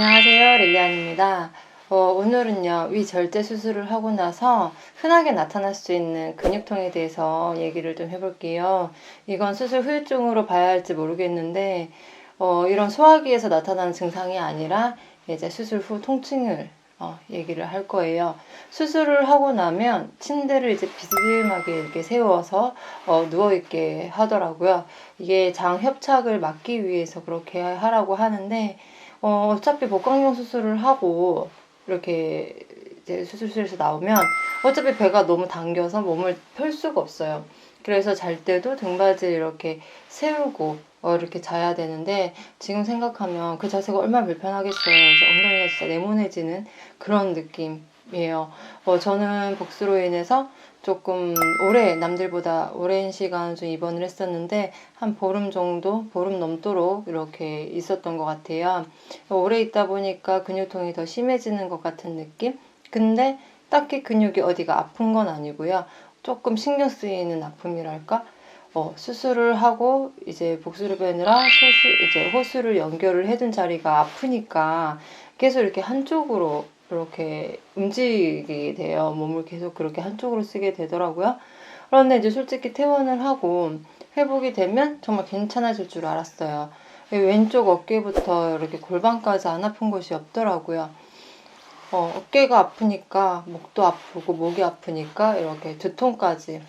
안녕하세요. 릴리안입니다. 어, 오늘은요, 위 절제 수술을 하고 나서 흔하게 나타날 수 있는 근육통에 대해서 얘기를 좀 해볼게요. 이건 수술 후유증으로 봐야 할지 모르겠는데, 어, 이런 소화기에서 나타나는 증상이 아니라 이제 수술 후 통증을 어, 얘기를 할 거예요. 수술을 하고 나면 침대를 이제 비스듬하게 이렇게 세워서 어, 누워있게 하더라고요. 이게 장 협착을 막기 위해서 그렇게 하라고 하는데, 어, 어차피 복강경 수술을 하고 이렇게 이제 수술실에서 나오면 어차피 배가 너무 당겨서 몸을 펼 수가 없어요. 그래서 잘 때도 등받이를 이렇게 세우고 어, 이렇게 자야 되는데 지금 생각하면 그 자세가 얼마나 불편하겠어요. 그래서 엉덩이가 진짜 네모내지는 그런 느낌 이에요. 어, 저는 복수로 인해서 조금 오래 남들보다 오랜 시간 좀 입원을 했었는데 한 보름 정도 보름 넘도록 이렇게 있었던 것 같아요. 오래 있다 보니까 근육통이 더 심해지는 것 같은 느낌? 근데 딱히 근육이 어디가 아픈 건 아니고요. 조금 신경 쓰이는 아픔이랄까? 어, 수술을 하고 이제 복수를 빼느라 수술, 이제 호수를 연결을 해둔 자리가 아프니까 계속 이렇게 한쪽으로 이렇게 움직이게 돼요. 몸을 계속 그렇게 한쪽으로 쓰게 되더라고요. 그런데 이제 솔직히 퇴원을 하고 회복이 되면 정말 괜찮아질 줄 알았어요. 왼쪽 어깨부터 이렇게 골반까지 안 아픈 곳이 없더라고요. 어, 어깨가 아프니까 목도 아프고 목이 아프니까 이렇게 두통까지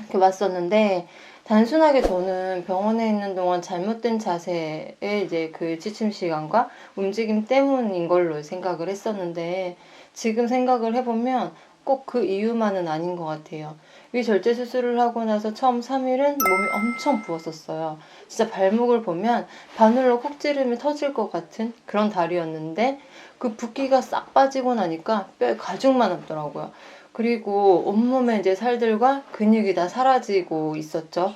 이렇게 왔었는데 단순하게 저는 병원에 있는 동안 잘못된 자세의 이제 그 지침 시간과 움직임 때문인 걸로 생각을 했었는데 지금 생각을 해보면 꼭 그 이유만은 아닌 것 같아요. 위 절제 수술을 하고 나서 처음 3일은 몸이 엄청 부었었어요. 진짜 발목을 보면 바늘로 콕 찌르면 터질 것 같은 그런 다리였는데 그 붓기가 싹 빠지고 나니까 뼈에 가죽만 남더라고요. 그리고 온몸에 이제 살들과 근육이 다 사라지고 있었죠.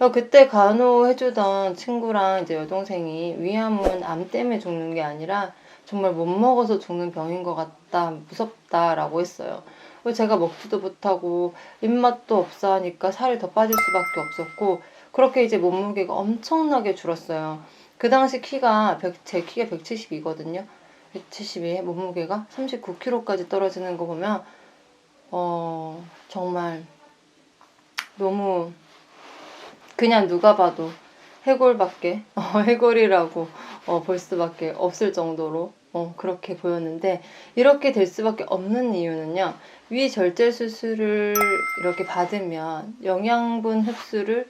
어, 그때 간호해주던 친구랑 이제 여동생이 위암은 암 때문에 죽는 게 아니라 정말 못 먹어서 죽는 병인 것 같다, 무섭다라고 했어요. 그리고 제가 먹지도 못하고 입맛도 없어 하니까 살이 더 빠질 수밖에 없었고 그렇게 이제 몸무게가 엄청나게 줄었어요. 그 당시 키가 100, 제 키가 172거든요. 172에 몸무게가 39kg까지 떨어지는 거 보면 어 정말 너무 그냥 누가 봐도 해골밖에 어, 해골이라고 어, 볼 수밖에 없을 정도로 어, 그렇게 보였는데 이렇게 될 수밖에 없는 이유는요 위 절제 수술을 이렇게 받으면 영양분 흡수를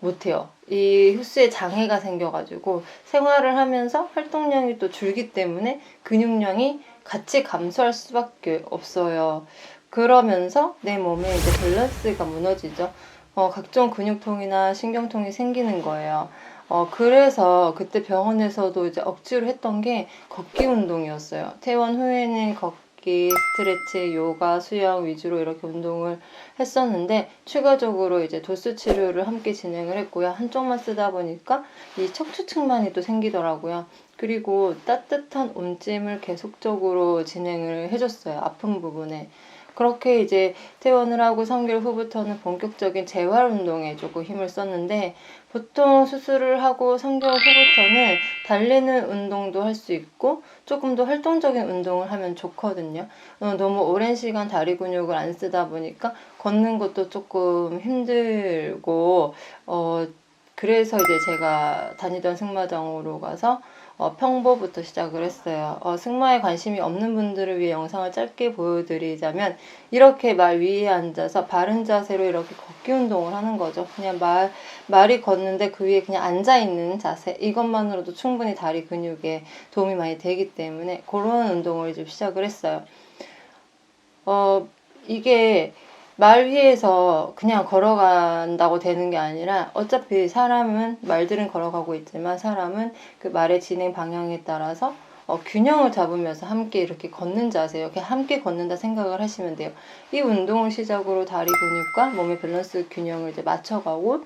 못해요. 이 흡수에 장애가 생겨가지고 생활을 하면서 활동량이 또 줄기 때문에 근육량이 같이 감소할 수밖에 없어요. 그러면서 내 몸에 이제 밸런스가 무너지죠. 어, 각종 근육통이나 신경통이 생기는 거예요. 어, 그래서 그때 병원에서도 이제 억지로 했던 게 걷기 운동이었어요. 퇴원 후에는 걷기, 스트레치, 요가, 수영 위주로 이렇게 운동을 했었는데 추가적으로 이제 도수 치료를 함께 진행을 했고요. 한쪽만 쓰다 보니까 이 척추측만이 또 생기더라고요. 그리고 따뜻한 온찜을 계속적으로 진행을 해줬어요. 아픈 부분에. 그렇게 이제 퇴원을 하고 3개월 후부터는 본격적인 재활 운동에 조금 힘을 썼는데 보통 수술을 하고 3개월 후부터는 달리는 운동도 할 수 있고 조금 더 활동적인 운동을 하면 좋거든요. 어, 너무 오랜 시간 다리 근육을 안 쓰다 보니까 걷는 것도 조금 힘들고 어 그래서 이제 제가 다니던 승마장으로 가서 어, 평보부터 시작을 했어요. 어, 승마에 관심이 없는 분들을 위해 영상을 짧게 보여드리자면 이렇게 말 위에 앉아서 바른 자세로 이렇게 걷기 운동을 하는 거죠. 그냥 말 말이 걷는데 그 위에 그냥 앉아 있는 자세 이것만으로도 충분히 다리 근육에 도움이 많이 되기 때문에 그런 운동을 좀 시작을 했어요. 어 이게 말 위에서 그냥 걸어간다고 되는 게 아니라 어차피 사람은 말들은 걸어가고 있지만 사람은 그 말의 진행 방향에 따라서 어, 균형을 잡으면서 함께 이렇게 걷는 자세, 이렇게 함께 걷는다 생각을 하시면 돼요. 이 운동을 시작으로 다리 근육과 몸의 밸런스 균형을 이제 맞춰가고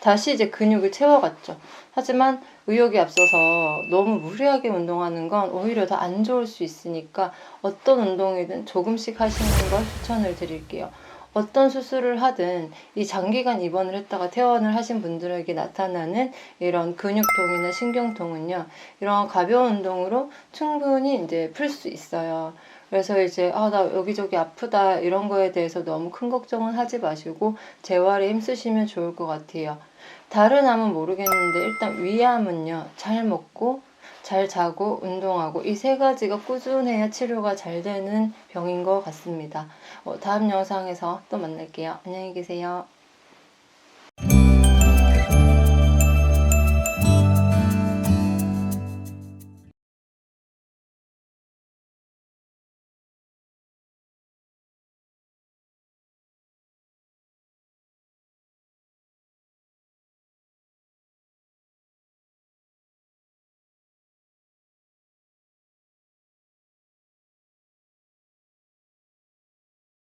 다시 이제 근육을 채워갔죠. 하지만 의욕이 앞서서 너무 무리하게 운동하는 건 오히려 더 안 좋을 수 있으니까 어떤 운동이든 조금씩 하시는 걸 추천을 드릴게요. 어떤 수술을 하든 이 장기간 입원을 했다가 퇴원을 하신 분들에게 나타나는 이런 근육통이나 신경통은요, 이런 가벼운 운동으로 충분히 이제 풀 수 있어요. 그래서 이제 아, 나 여기저기 아프다 이런 거에 대해서 너무 큰 걱정은 하지 마시고 재활에 힘쓰시면 좋을 것 같아요. 다른 암은 모르겠는데 일단 위암은요, 잘 먹고 잘 자고 운동하고 이 세 가지가 꾸준해야 치료가 잘 되는 병인 것 같습니다. 어, 다음 영상에서 또 만날게요. 안녕히 계세요.